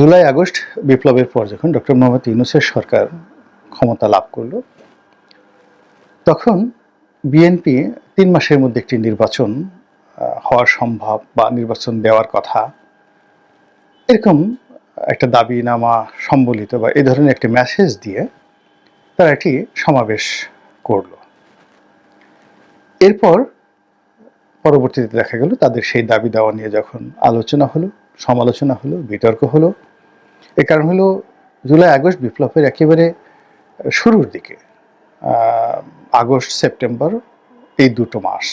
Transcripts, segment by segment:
July, August বিপ্লবের পর যখন ডক্টর মোহাম্মদ ইউনুসের সরকার ক্ষমতা লাভ করল, তখন বিএনপি তিন মাসের মধ্যে একটি নির্বাচন হওয়া সম্ভব বা নির্বাচন দেওয়ার কথা। এরকম একটা দাবিনামা সম্বলিত বা এই ধরনের একটি মেসেজ দিয়ে তারা একটি সমাবেশ করল। এরপর পরবর্তীতে দেখা গেল তাদের সেই দাবি দেওয়া নিয়ে যখন আলোচনা হলো, সমালোচনা হলো, বিতর্ক হলো। এর কারণ হলো জুলাই, আগস্ট বিপ্লবের একেবারে শুরুর দিকে আগস্ট, সেপ্টেম্বর, এই দুটো মাস।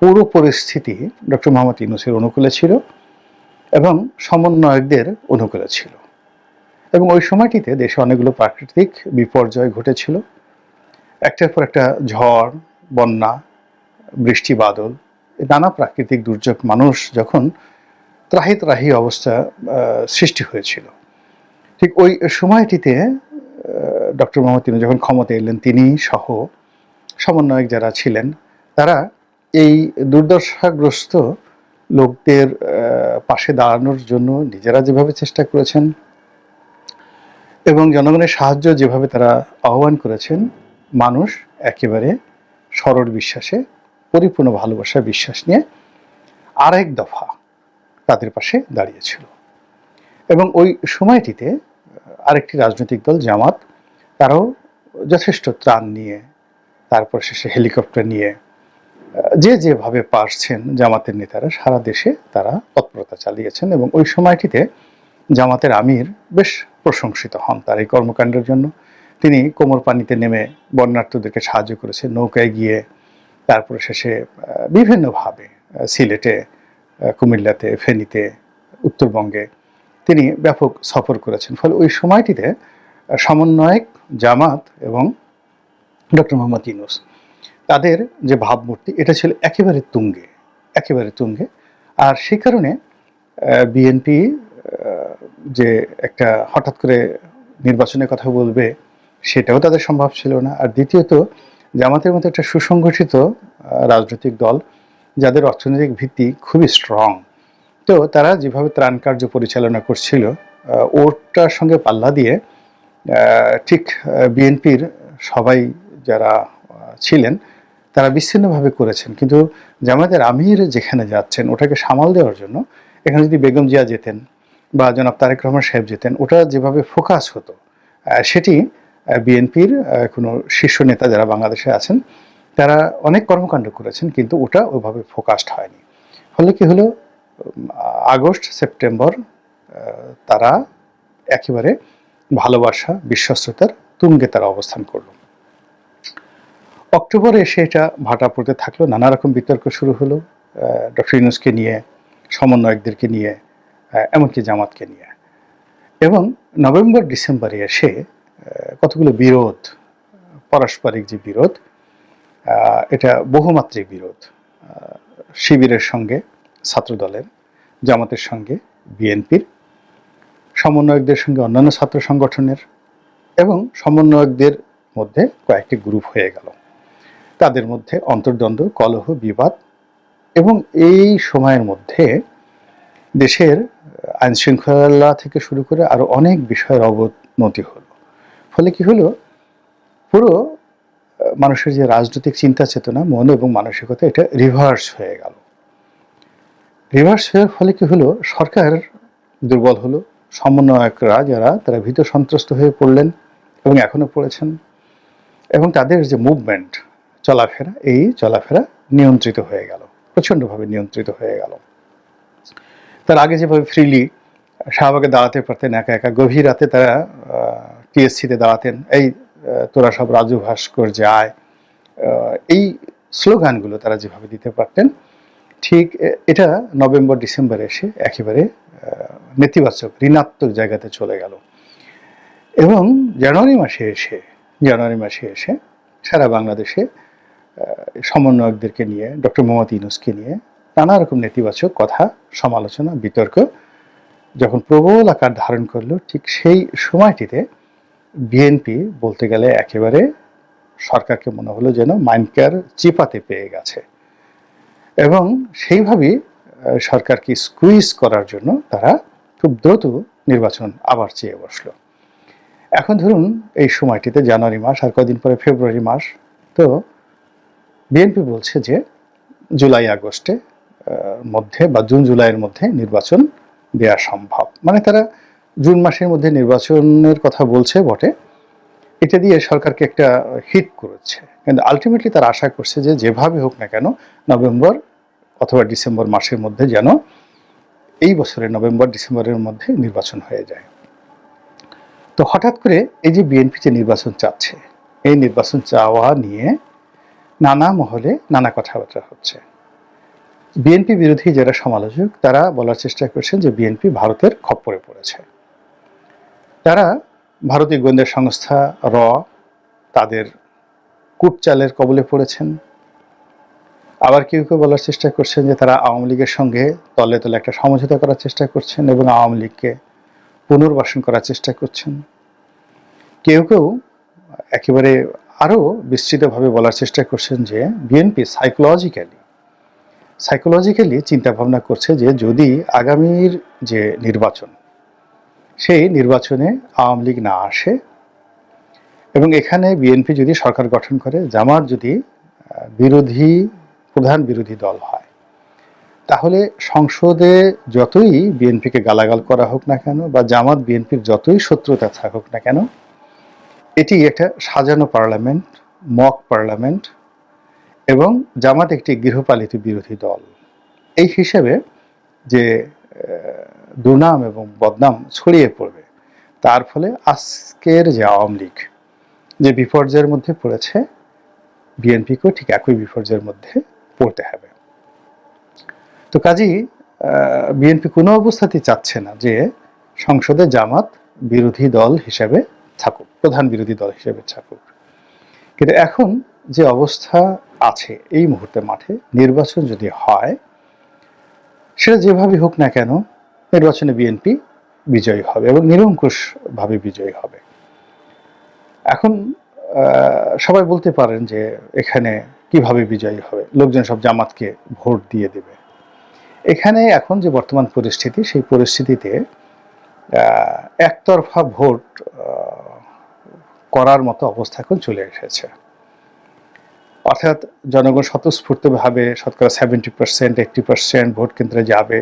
পুরো পরিস্থিতি ডক্টর মোহাম্মদ ইউনুসের অনুকূলে ছিল এবং সমন্বয়কদের অনুকূলে ছিল। এবং ওই সময়টিতে দেশে অনেকগুলো প্রাকৃতিক বিপর্যয় ঘটেছিল। একটার পর একটা ঝড়, বন্যা বৃষ্টি, বাদল নানা প্রাকৃতিক দুর্যোগ মানুষ যখন ত্রাহি ত্রাহি অবস্থা সৃষ্টি হয়েছিল। ঠিক ওই সময়টিতে ডক্টর মোহাম্মদ তিনি যখন ক্ষমতা এলেন, তিনি সহ সমন্বয়ক যারা ছিলেন, তারা এই দুর্দশাগ্রস্ত লোকদের পাশে দাঁড়ানোর জন্য নিজেরা যেভাবে চেষ্টা করেছেন এবং জনগণের সাহায্য যেভাবে তারা আহ্বান করেছেন, মানুষ একেবারে সরল বিশ্বাসে পরিপূর্ণ ভালোবাসা বিশ্বাস নিয়ে আরেক দফা তাদের পাশে দাঁড়িয়েছিল। এবং ওই সময়টিতে আরেকটি রাজনৈতিক দল, জামাত, তারাও যথেষ্ট ত্রাণ নিয়ে, তারপর শেষে হেলিকপ্টার নিয়ে যে যেভাবে পারছেন জামাতের নেতারা, সারা দেশে তারা তৎপরতা চালিয়েছেন এবং ওই সময়টিতে জামাতের আমির বেশ প্রশংসিত হন তার এই কর্মকাণ্ডের জন্য। তিনি কোমর পানিতে নেমে বন্যার্থদেরকে সাহায্য করেছেন, নৌকায় গিয়ে তারপরে শেষে বিভিন্নভাবে সিলেটে কুমিল্লাতে, ফেনীতে, উত্তরবঙ্গে তিনি ব্যাপক সফর করেছেন। ফলে ওই সময়টিতে সমন্বয়ক, জামাত এবং ডক্টর মোহাম্মদ ইউনুস, তাদের যে ভাবমূর্তি, এটা ছিল একেবারে তুঙ্গে একেবারে তুঙ্গে। আর সেই কারণে বিএনপি যে একটা হঠাৎ করে নির্বাচনের কথা বলবে, সেটাও তাদের সম্ভব ছিল না। আর দ্বিতীয়ত জামাতের মতো একটা সুসংগঠিত রাজনৈতিক দল, যাদের অর্থনৈতিক ভিত্তি খুবই স্ট্রং তো তারা যেভাবে ত্রাণ কার্য পরিচালনা করছিল ওটার সঙ্গে পাল্লা দিয়ে ঠিক বিএনপির সবাই যারা ছিলেন, তারা বিচ্ছিন্নভাবে করেছেন। কিন্তু জামাতের আমির যেখানে যাচ্ছেন, ওটাকে সামাল দেওয়ার জন্য, এখানে যদি বেগম জিয়া যেতেন বা জনাব তারেক রহমান সাহেব যেতেন, ওটা যেভাবে ফোকাস হতো সেটি বিএনপির কোনো শীর্ষ নেতা যারা বাংলাদেশে আছেন, তারা অনেক কর্মকাণ্ড করেছেন, কিন্তু ওটা ওইভাবে ফোকাসড হয়নি। ফলে কি হলো? আগস্ট, সেপ্টেম্বর তারা একেবারে ভালোবাসা, বিশ্বস্ততার তুঙ্গে তারা অবস্থান করল। অক্টোবরে এসে এটা ভাটা পড়তে থাকল, নানা রকম বিতর্ক শুরু হলো ডক্টর ইউনুসকে নিয়ে, সমন্বয়কদেরকে নিয়ে এমনকি জামাতকে নিয়ে। এবং নভেম্বর, ডিসেম্বরে এসে কতগুলো বিরোধ? পারস্পরিক যে বিরোধ এটা বহুমাত্রিক বিরোধ শিবিরের সঙ্গে, ছাত্রদলের, জামাতের সঙ্গে, বিএনপির, সমন্বয়কদের সঙ্গে অন্যান্য ছাত্র সংগঠনের এবং সমন্বয়কদের মধ্যে কয়েকটি গ্রুপ হয়ে গেল। তাদের মধ্যে অন্তর্দ্বন্দ্ব, কলহ, বিবাদ এবং এই সময়ের মধ্যে দেশের আইন শৃঙ্খলা থেকে শুরু করে আরও অনেক বিষয়ের অবনতি হলো। ফলে কি হলো? পুরো মানুষের যে রাজনৈতিক চিন্তা চেতনা, মন এবং মানসিকতা, এটা রিভার্স হয়ে গেল। রিভার্স হওয়ার ফলে কি হলো? সরকার দুর্বল হলো। সমন্বয়করা যারা, তারা ভীত সন্ত্রস্ত হয়ে পড়লেন এবং এখনও পড়েছেন। এবং তাদের যে মুভমেন্ট চলাফেরা, এই চলাফেরা নিয়ন্ত্রিত হয়ে গেল। প্রচণ্ডভাবে নিয়ন্ত্রিত হয়ে গেল। তার আগে যেভাবে ফ্রিলি শাহবাগে দাঁড়াতে পারতেন, একা একা গভীর রাতে তারা টিএসসিতে দাঁড়াতেন, এই তোরা সব রাজু ভাস্কর যায় এই স্লোগানগুলো তারা যেভাবে দিতে পারতেন, ঠিক এটা নভেম্বর, ডিসেম্বরে এসে একেবারে নেতিবাচক, ঋণাত্মক জায়গাতে চলে গেল। এবং জানুয়ারি মাসে এসে, জানুয়ারি মাসে এসে সারা বাংলাদেশে সমন্বয়কদেরকে নিয়ে, ডক্টর মোহাম্মদ ইউনুসকে নিয়ে নানা রকম নেতিবাচক কথা, সমালোচনা, বিতর্ক যখন প্রবল আকার ধারণ করল, ঠিক সেই সময়টিতে বিএনপি বলতে গেলে একেবারে সরকারকে মনে হলো যেন মাইনকার চিপাতে পেয়ে গেছে। এবং সেইভাবেই সরকারকে স্কুইজ করার জন্য তারা খুব দ্রুত নির্বাচন আবার চেয়ে বসল। এখন ধরুন, এই সময়টিতে জানুয়ারি মাস আর কদিন পরে ফেব্রুয়ারি মাস, তো বিএনপি বলছে যে জুলাই, আগস্টে মধ্যে বা জুন, জুলাইয়ের মধ্যে নির্বাচন দেওয়া সম্ভব। মানে তারা জুন মাসের মধ্যে নির্বাচনের কথা বলছে বটে। এটা দিয়ে সরকারকে একটা হিট করেছে। কিন্তু আলটিমেটলি তারা আশা করছে যে যেভাবে হোক না কেন নভেম্বর অথবা ডিসেম্বর মাসের মধ্যে যেন এই বছরের নভেম্বর, ডিসেম্বরের মধ্যে নির্বাচন হয়ে যায়। তো হঠাৎ করে এই যে বিএনপি যে নির্বাচন চাচ্ছে, এই নির্বাচন চাওয়া নিয়ে নানা মহলে নানা কথাবার্তা হচ্ছে। বিএনপি বিরোধী যারা সমালোচক, তারা বলার চেষ্টা করছেন যে বিএনপি ভারতের খপ্পরে পড়েছে। তারা ভারতীয় গোয়েন্দা সংস্থা র, তাদের কূটচালের কবলে পড়েছেন। আবার কেউ কেউ বলার চেষ্টা করছেন যে তারা আওয়ামী লীগের সঙ্গে তলে তলে একটা সমঝোতা করার চেষ্টা করছেন এবং আওয়ামী লীগকে পুনর্বাসন করার চেষ্টা করছেন। কেউ কেউ একেবারে আরও বিস্তৃতভাবে বলার চেষ্টা করছেন যে বিএনপি সাইকোলজিক্যালি সাইকোলজিক্যালি চিন্তাভাবনা করছে যে যদি আগামীর যে নির্বাচন সেই নির্বাচনে আওয়ামী লীগ না আসে এবং এখানে বিএনপি যদি সরকার গঠন করে, জামাত যদি বিরোধী, প্রধান বিরোধী দল হয়, তাহলে সংসদে যতই বিএনপিকে গালাগাল করা হোক না কেন বা জামাত বিএনপির যতই শত্রুতা থাকুক না কেন, এটি একটা সাজানো পার্লামেন্ট, মক পার্লামেন্ট এবং জামাত একটি গৃহপালিত বিরোধী দল। এই হিসেবে যে দুর্নাম এবং বদনাম ছড়িয়ে পড়বে। তার ফলে আজকের যে আওয়ামী লীগ, যে বিপর্যয়ের মধ্যে পড়েছে, বিএনপিকেও ঠিক একই বিপর্যয়ের মধ্যে পড়তে হবে। তো কাজেই বিএনপি কোনো অবস্থাতেই চাচ্ছে না যে সংসদে জামাত বিরোধী দল হিসেবে থাকুক, প্রধান বিরোধী দল হিসেবে থাকুক। কিন্তু এখন যে অবস্থা আছে এই মুহূর্তে মাঠে নির্বাচন যদি হয়, সেটা যেভাবে হোক না কেন নির্বাচনে বিএনপি বিজয়ী হবে এবং নিরঙ্কুশভাবে বিজয়ী হবে। এখন সবাই বলতে পারেন যে এখানে কীভাবে বিজয়ী হবে? লোকজন সব জামাতকে ভোট দিয়ে দেবে। এখানে এখন যে বর্তমান পরিস্থিতি, সেই পরিস্থিতিতে একতরফা ভোট করার মতো অবস্থা এখন চলে এসেছে। অর্থাৎ জনগণ স্বতঃস্ফূর্তভাবে শতকরা seventy percent eighty percent vote কেন্দ্রে যাবে।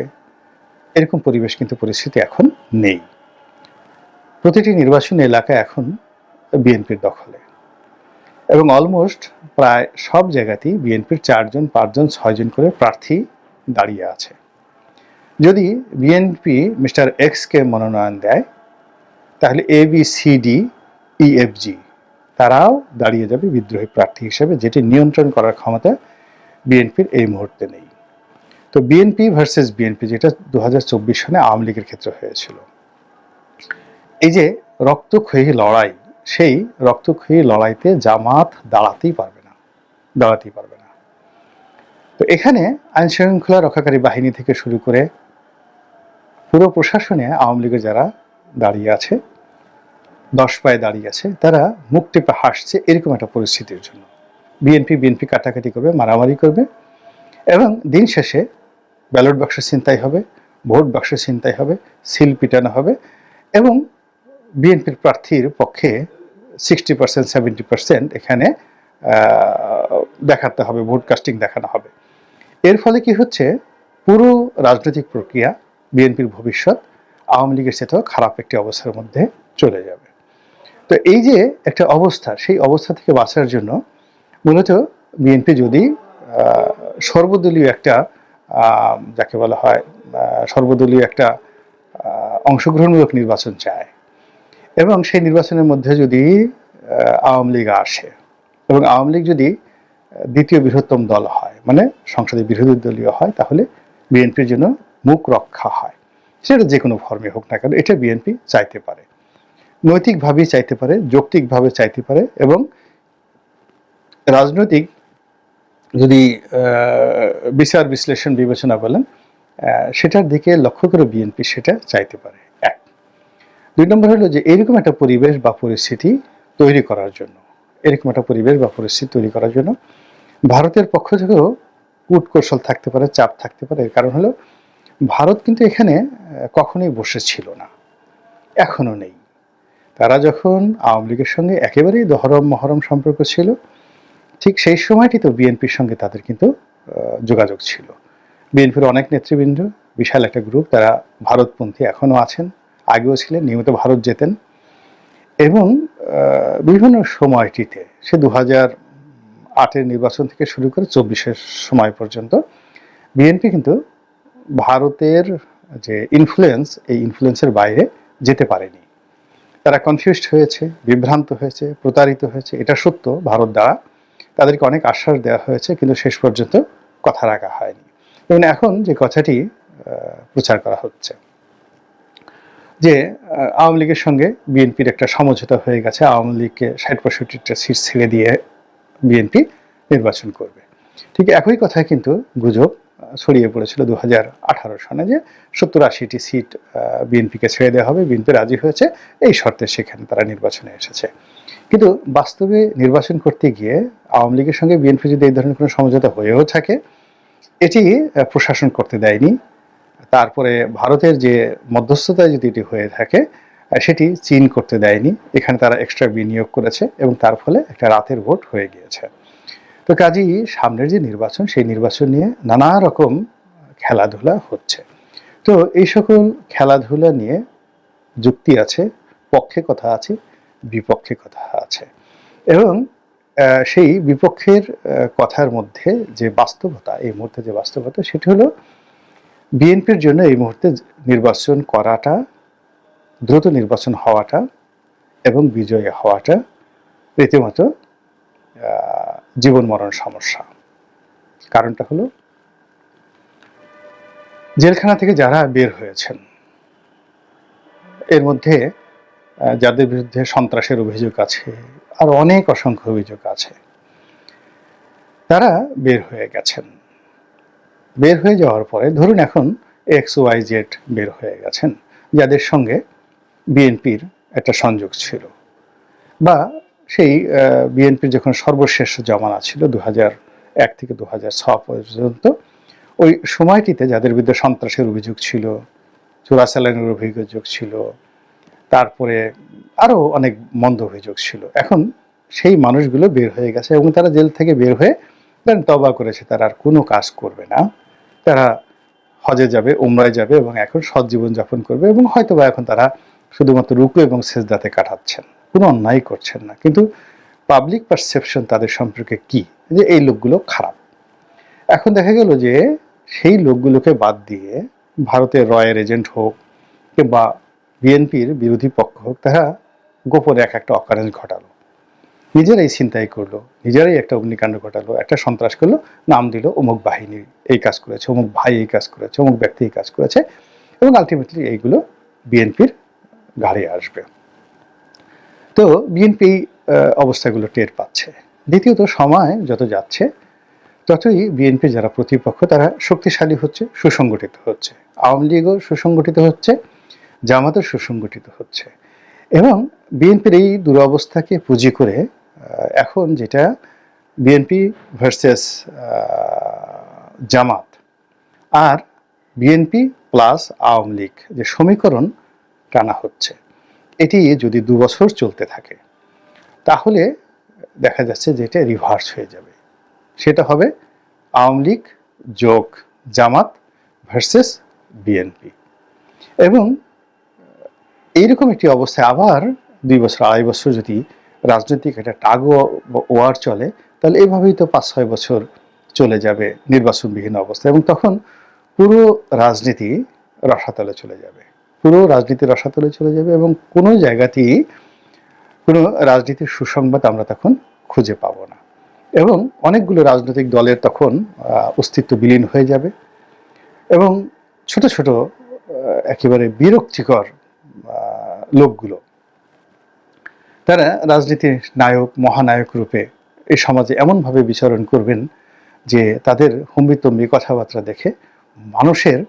এরকম পরিবেশ কিন্তু পরিস্থিতি এখন নেই। প্রতিটি নির্বাচনী এলাকা এখন বিএনপির দখলে। এবং অলমোস্ট প্রায় সব জায়গাতেই বিএনপির চারজন, পাঁচজন, ছয়জন করে প্রার্থী দাঁড়িয়ে আছে। যদি বিএনপি মিস্টার এক্সকে মনোনয়ন দেয়, তাহলে A B C D E F G তারাও দাঁড়িয়ে যাবে বিদ্রোহী প্রার্থী হিসেবে, যেটি নিয়ন্ত্রণ করার ক্ষমতা বিএনপির এই মুহূর্তে নেই। তো বিএনপি ভার্সেস বিএনপি যেটা দু সনে আওয়ামী লীগের ক্ষেত্রে হয়েছিল। এই যে রক্তক্ষয়ী লড়াই, সেই রক্তক্ষয়ী লড়াইতে জামাত দাঁড়াতেই পারবে না, দাঁড়াতেই পারবে না। তো এখানে আইন শৃঙ্খলা রক্ষাকারী বাহিনী থেকে শুরু করে পুরো প্রশাসনে আওয়ামী লীগের যারা দাঁড়িয়ে আছে, দশ পায়ে দাঁড়িয়ে আছে, তারা মুখ টেপে হাসছে এরকম একটা পরিস্থিতির জন্য। বিএনপি বিএনপি কাটাকাটি করবে, মারামারি করবে এবং দিন শেষে ব্যালট বাক্স ছিনতাই হবে, ভোট বাক্স ছিনতাই হবে, সিল পিটানো হবে এবং বিএনপির প্রার্থীর পক্ষে সিক্সটি পার্সেন্ট সেভেন্টি পার্সেন্ট এখানে দেখাতে হবে, ভোট কাস্টিং দেখানো হবে। এর ফলে কি হচ্ছে? পুরো রাজনৈতিক প্রক্রিয়া বিএনপির ভবিষ্যৎ আওয়ামী লীগের চেয়েও খারাপ একটি অবস্থার মধ্যে চলে যাবে। তো এই যে একটা অবস্থা, সেই অবস্থা থেকে বাঁচার জন্য মূলত বিএনপি যদি সর্বদলীয় একটা যাকে বলা হয় সর্বদলীয় একটা অংশগ্রহণমূলক নির্বাচন চায়। এবং সেই নির্বাচনের মধ্যে যদি আওয়ামী লীগ আসে, এবং আওয়ামী লীগ যদি দ্বিতীয় বৃহত্তম দল হয় মানে সংসদে বিরোধী দলীয় হয়, তাহলে বিএনপির জন্য মুখ রক্ষা হয়। সেটা যে কোনো ফর্মে হোক না কেন, এটা বিএনপি চাইতে পারে। নৈতিকভাবেই চাইতে পারে, যৌক্তিকভাবে চাইতে পারে, এবং রাজনৈতিক যদি বিচার বিশ্লেষণ বিবেচনা বলেন সেটার দিকে লক্ষ্য করে বিএনপি সেটা চাইতে পারে। এক। দুই নম্বর হলো যে, এরকম একটা পরিবেশ বা পরিস্থিতি তৈরি করার জন্য, এরকম একটা পরিবেশ বা পরিস্থিতি তৈরি করার জন্য ভারতের পক্ষ থেকেও কূট কৌশল থাকতে পারে, চাপ থাকতে পারে। এর কারণ হলো, ভারত কিন্তু এখানে কখনোই বসেছিল না, এখনও নেই। তারা যখন আওয়ামী লীগের সঙ্গে একেবারেই দহরম মহরম সম্পর্ক ছিল ঠিক সেই সময়টি তো বিএনপির সঙ্গে তাদের কিন্তু যোগাযোগ ছিল। বিএনপির অনেক নেতৃবৃন্দ, বিশাল একটা গ্রুপ, তারা ভারতপন্থী এখনও আছেন, আগেও ছিলেন, নিয়মিত ভারত যেতেন। এবং বিভিন্ন সময়টিতে, সে দু হাজার আটের নির্বাচন থেকে শুরু করে চব্বিশের সময় পর্যন্ত, বিএনপি কিন্তু ভারতের যে ইনফ্লুয়েন্স এই ইনফ্লুয়েন্সের বাইরে যেতে পারেনি। তারা কনফিউজড হয়েছে, বিভ্রান্ত হয়েছে, প্রতারিত হয়েছে, এটা সত্য, ভারত দ্বারা। তাদেরকে অনেক আশ্বাস দেওয়া হয়েছে, কিন্তু শেষ পর্যন্ত কথা রাখা হয়নি। এবং এখন যে কথাটি প্রচার করা হচ্ছে, যে আওয়ামী লীগের সঙ্গে বিএনপির একটা সমঝোতা হয়ে গেছে, আওয়ামী লীগকে ষাট পঁয়ষট্টিটা সিট ছেড়ে দিয়ে বিএনপি নির্বাচন করবে। ঠিক একই কথায় কিন্তু গুজব ছড়িয়ে পড়েছিল দু হাজার আঠারো সনে, যে সত্তর আশিটি সিট বিএনপিকে ছেড়ে দেওয়া হবে, বিএনপি রাজি হয়েছে, এই শর্তে সেখানে তারা নির্বাচনে এসেছে। কিন্তু বাস্তবে নির্বাচন করতে গিয়ে আওয়ামী লীগের সঙ্গে বিএনপি যদি এই ধরনের কোনো সমঝোতা হয়েও থাকে, এটি প্রশাসন করতে দেয়নি। তারপরে ভারতের যে মধ্যস্থতায় যদি এটি হয়ে থাকে সেটি চীন করতে দেয়নি। এখানে তারা এক্সট্রা বিনিয়োগ করেছে এবং তার ফলে একটা রাতের ভোট হয়ে গিয়েছে। তো কাজেই সামনের যে নির্বাচন, সেই নির্বাচন নিয়ে নানা রকম খেলাধুলা হচ্ছে। তো এই সকল খেলাধুলা নিয়ে যুক্তি আছে, পক্ষে কথা আছে বিপক্ষে কথা আছে। এবং সেই বিপক্ষের কথার মধ্যে যে বাস্তবতা, এই মুহূর্তে যে বাস্তবতা, সেটি হলো বিএনপির জন্য এই মুহূর্তে নির্বাচন করাটা, দ্রুত নির্বাচন হওয়াটা এবং বিজয়ী হওয়াটা রীতিমতো জীবন মরণ সমস্যা। কারণটা হলো, জেলখানা থেকে যারা বের হয়েছেন, এর মধ্যে যাদের বিরুদ্ধে সন্ত্রাসের অভিযোগ আছে, আর অনেক অসংখ্য অভিযোগ আছে, তারা বের হয়ে গেছেন। বের হয়ে যাওয়ার পরে ধরুন এখন এক্স ওয়াই জেড বের হয়ে গেছেন, যাদের সঙ্গে বিএনপির একটা সংযোগ ছিল বা সেই বিএনপির যখন সর্বশেষ জমানা ছিল দু এক থেকে দু পর্যন্ত, ওই সময়টিতে যাদের বিরুদ্ধে সন্ত্রাসের অভিযোগ ছিল, চোরাচালানের অভিযোগ ছিল তারপরে আরও অনেক মন্দ অভিযোগ ছিল। এখন সেই মানুষগুলো বের হয়ে গেছে এবং তারা জেল থেকে বের হয়ে দেন তবা করেছে, তারা আর কোনো কাজ করবে না। তারা হজে যাবে, উমরায় যাবে এবং এখন সৎ জীবন যাপন করবে এবং হয়তো বা এখন তারা শুধুমাত্র রুকু এবং সেজদাতে কাটাচ্ছেন, কোনো অন্যায় করছেন না। কিন্তু পাবলিক পারসেপশন তাদের সম্পর্কে কি? যে এই লোকগুলো খারাপ। এখন দেখা গেল যে সেই লোকগুলোকে বাদ দিয়ে ভারতের রয়ের এজেন্ট হোক কিংবা বিএনপির বিরোধী পক্ষ তারা গোপনে এক একটা অকারেন্স ঘটালো। নিজেরাই ছিনতাই করল, নিজেরাই একটা অগ্নিকাণ্ড ঘটালো, একটা সন্ত্রাস করল, নাম দিল অমুক বাহিনী এই কাজ করেছে, অমুক ভাই এই কাজ করেছে, অমুক ব্যক্তি এই কাজ করেছে এবং আলটিমেটলি এইগুলো বিএনপির ঘাড়ে আসবে। তো বিএনপি অবস্থাগুলো টের পাচ্ছে। দ্বিতীয়ত সময় যত যাচ্ছে, ততই বিএনপি যারা প্রতিপক্ষ তারা শক্তিশালী হচ্ছে, সুসংগঠিত হচ্ছে। আওয়ামী লীগও সুসংগঠিত হচ্ছে। জামাতও সুসংগঠিত হচ্ছে। এবং বিএনপির এই দুরবস্থাকে পুঁজি করে এখন যেটা বিএনপি ভার্সেস জামাত আর বিএনপি প্লাস আওয়ামী লীগ যে সমীকরণ টানা হচ্ছে, এটি যদি দু বছর চলতে থাকে, তাহলে দেখা যাচ্ছে যে এটা রিভার্স হয়ে যাবে। সেটা হবে আওয়ামী লীগ যোগ জামাত ভার্সেস বিএনপি। এবং এইরকম একটি অবস্থায় আবার দুই বছর, আড়াই বছর যদি রাজনৈতিক একটা টাগ ওয়ার চলে, তাহলে এভাবেই তো পাঁচ, ছয় বছর চলে যাবে নির্বাচনবিহীন অবস্থা এবং তখন পুরো রাজনীতি রসাতলে চলে যাবে। পুরো রাজনীতি রসাতলে চলে যাবে এবং কোনো জায়গাতেই কোনো রাজনীতির সুসংবাদ আমরা তখন খুঁজে পাবো না। এবং অনেকগুলো রাজনৈতিক দলের তখন অস্তিত্ব বিলীন হয়ে যাবে এবং ছোট ছোট একেবারে বিরক্তিকর লোকগুলো। তারা রাজনীতির নায়ক, মহানায়ক রূপে এই সমাজে এমনভাবে বিচরণ করবেন যে তাদের হুম্বিতম্বি কথাবার্তা দেখে মানুষের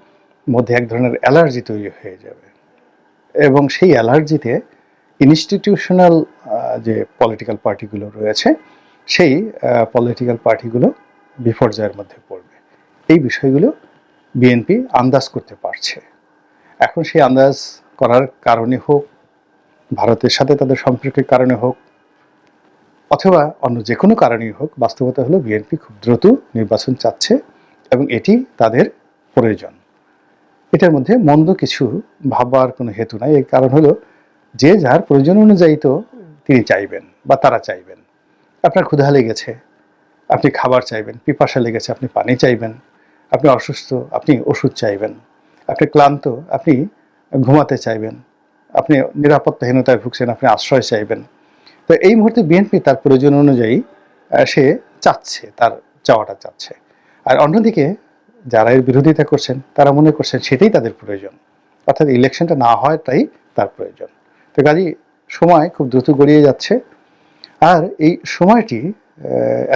মধ্যে এক ধরনের অ্যালার্জি তৈরি হয়ে যাবে। এবং সেই অ্যালার্জিতে ইনস্টিটিউশনাল যে পলিটিক্যাল পার্টিগুলো রয়েছে, সেই পলিটিক্যাল পার্টিগুলো বিপর্যয়ের মধ্যে পড়বে। এই বিষয়গুলো বিএনপি আন্দাজ করতে পারছে। এখন সেই আন্দাজ করার কারণে হোক ভারতের সাথে তাদের সম্পর্কের কারণে হোক, অথবা অন্য যে কোনো কারণেই হোক, বাস্তবতা হলো বিএনপি খুব দ্রুত নির্বাচন চাচ্ছে এবং এটি তাদের প্রয়োজন। এটার মধ্যে মন্দ কিছু ভাববার কোনো হেতু নাই, এর কারণ হলো যে যার প্রয়োজন অনুযায়ী তো তিনি চাইবেন বা তারা চাইবেন। আপনার ক্ষুধা লেগেছে, আপনি খাবার চাইবেন, পিপাসা লেগেছে, আপনি পানি চাইবেন, আপনি অসুস্থ, আপনি ওষুধ চাইবেন, আপনি ক্লান্ত, আপনি ঘুমাতে চাইবেন আপনি নিরাপত্তাহীনতায় ভুগছেন, আপনি আশ্রয় চাইবেন। তো এই মুহূর্তে বিএনপি তার প্রয়োজন অনুযায়ী সে চাচ্ছে, তার চাওয়াটা চাচ্ছে। আর অন্যদিকে যারা এর বিরোধিতা করছেন, তারা মনে করছেন সেটাই তাদের প্রয়োজন। অর্থাৎ ইলেকশনটা না হওয়াটাই তার প্রয়োজন। তো কাজেই সময় খুব দ্রুত গড়িয়ে যাচ্ছে। আর এই সময়টি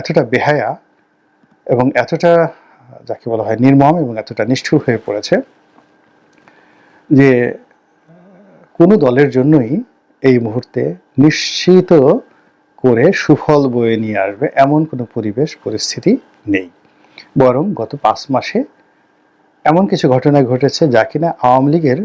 এতটা বেহায়া এবং এতটা, যাকে বলা হয় নির্মম এবং এতটা নিষ্ঠুর হয়ে পড়েছে যে কোনো দলের জন্যই এই মুহূর্তে নিশ্চিত করে সুফল বয়ে নিয়ে আসবে এমন কোনো পরিবেশ, পরিস্থিতি নেই। বরং গত পাঁচ মাসে এমন কিছু ঘটনা ঘটেছে যা কিনা আওয়ামী লীগের